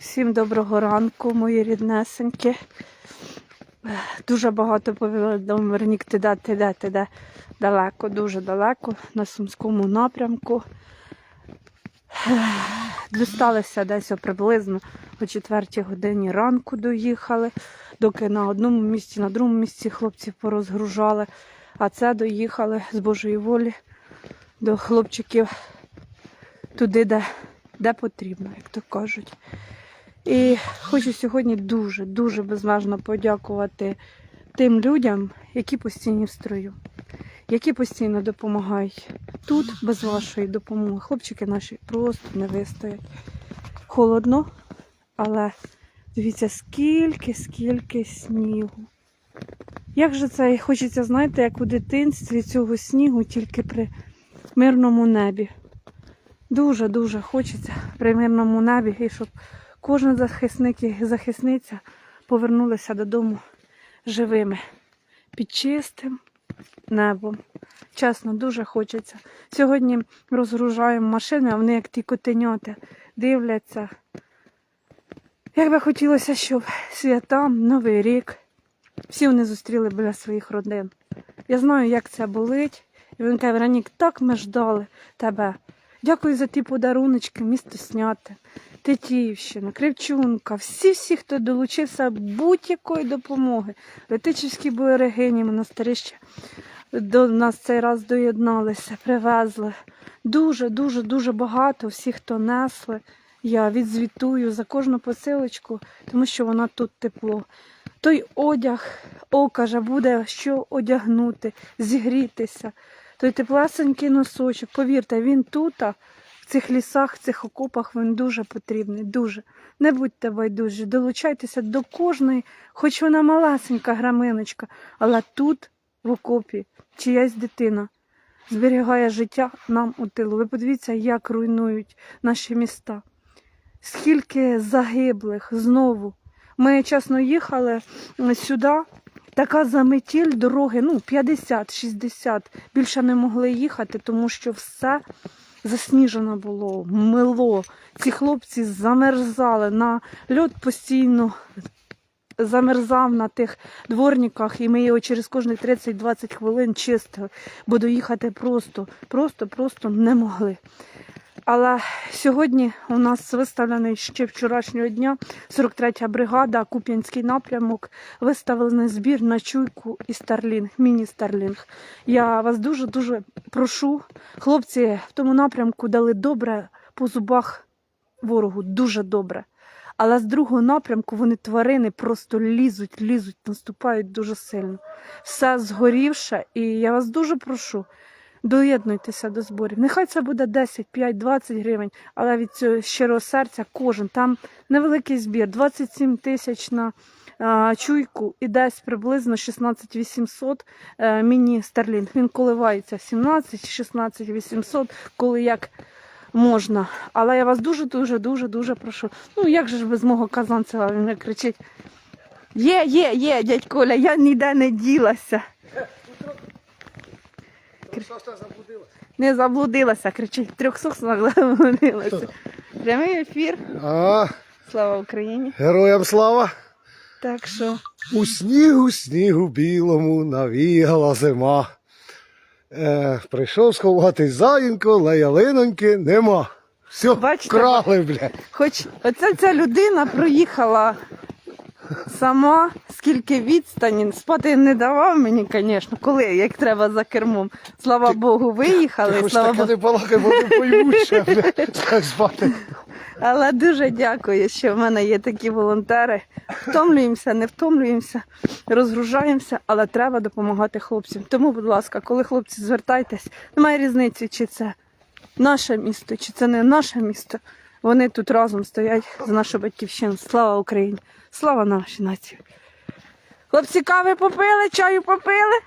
Всім доброго ранку, мої ріднесенькі. Ех, Дуже багато повідомлень, Вернік, ти де, ти де. Далеко, дуже далеко, на Сумському напрямку. Дісталися десь приблизно о 4 годині ранку доїхали, доки на одному місці, на другому місці хлопців порозгружали. А це доїхали з Божої волі до хлопчиків туди, де, де потрібно, як то кажуть. І хочу сьогодні дуже, дуже безмежно подякувати тим людям, які постійно в строю, які постійно допомагають. Тут без вашої допомоги хлопчики наші просто не вистоять. Холодно, але дивіться, скільки, скільки снігу. Як же це хочеться, знаєте, як у дитинстві цього снігу тільки при мирному небі. Дуже-дуже хочеться при мирному небі, і щоб кожен захисник і захисниця повернулися додому живими, під чистим небом. Чесно, дуже хочеться. Сьогодні розгружаємо машини, а вони як ті котенята дивляться. Як би хотілося, щоб свята, Новий рік, всі вони зустріли біля своїх родин. Я знаю, як це болить. І він каже, Веронік, так ми ждали тебе. Дякую за ті подаруночки, місто Сняте, Тетіївщина, Кривчунка, всі-всі, хто долучився будь-якої допомоги. Летичівські берегині, монастирище до нас цей раз доєдналися, привезли. Дуже, дуже, багато всіх, хто несли. Я відзвітую за кожну посилочку, тому що вона тут тепло. Той одяг, о, каже, буде що одягнути, зігрітися. Той теплесенький носочок, повірте, він тут, цих лісах, цих окопах він дуже потрібний. Дуже. Не будьте байдужі, долучайтеся до кожної, хоч вона малесенька граминочка, але тут, в окопі, чиясь дитина зберігає життя нам у тилу. Ви подивіться, як руйнують наші міста. Скільки загиблих знову. Ми чесно їхали сюди, така заметіль дороги, ну 50-60. Більше не могли їхати, тому що все засніжено було, мило. Ці хлопці замерзали на льод постійно. Замерзав на тих дворниках, і ми його через кожні 30-20 хвилин чистили, бо доїхати просто, просто, просто не могли. Але сьогодні у нас виставлений ще вчорашнього дня 43-я бригада, Куп'янський напрямок, виставлений збір на чуйку і Старлінг, міні-Старлінг. Я вас дуже-дуже прошу. Хлопці в тому напрямку дали добре по зубах ворогу, дуже добре. Але з другого напрямку вони тварини просто лізуть, лізуть, наступають дуже сильно. Все згорівше, і я вас дуже прошу. Доєднуйтеся до зборів. Нехай це буде 10, 5, 20 гривень, але від цього щирого серця кожен. Там невеликий збір, 27 тисяч на а, чуйку і десь приблизно 16 800 е, міні Старлінг. Він коливається 17, 16 800, коли як можна. Але я вас дуже, дуже, дуже, дуже прошу. Ну як же ж без мого казанцева він кричить. Є, є, є, дядь Коля, я ніде не ділася. Не заблудилася, кричить, трьохсот заблудилася. Прямий ефір. А, Слава Україні. героям слава! Так що У снігу, снігу білому навігала зима. Е, прийшов сховати заїнко, але ялиноньки нема. Все, Бачите? крали, блядь. Хоч оця ця людина проїхала сама, скільки відстані. Спати не давав мені, звісно, коли, як треба за кермом. Слава Богу, виїхали. Ти хоч слава Богу. не балакай, бо не поймуть. Так спати. Але дуже дякую, що в мене є такі волонтери. Втомлюємося, не втомлюємося, розгружаємося, але треба допомагати хлопцям. Тому, будь ласка, коли хлопці звертайтесь, немає різниці, чи це наше місто, чи це не наше місто. Вони тут разом стоять за нашу батьківщину. Слава Україні! Слава нашій нації! Хлопці, кави попили, чаю попили.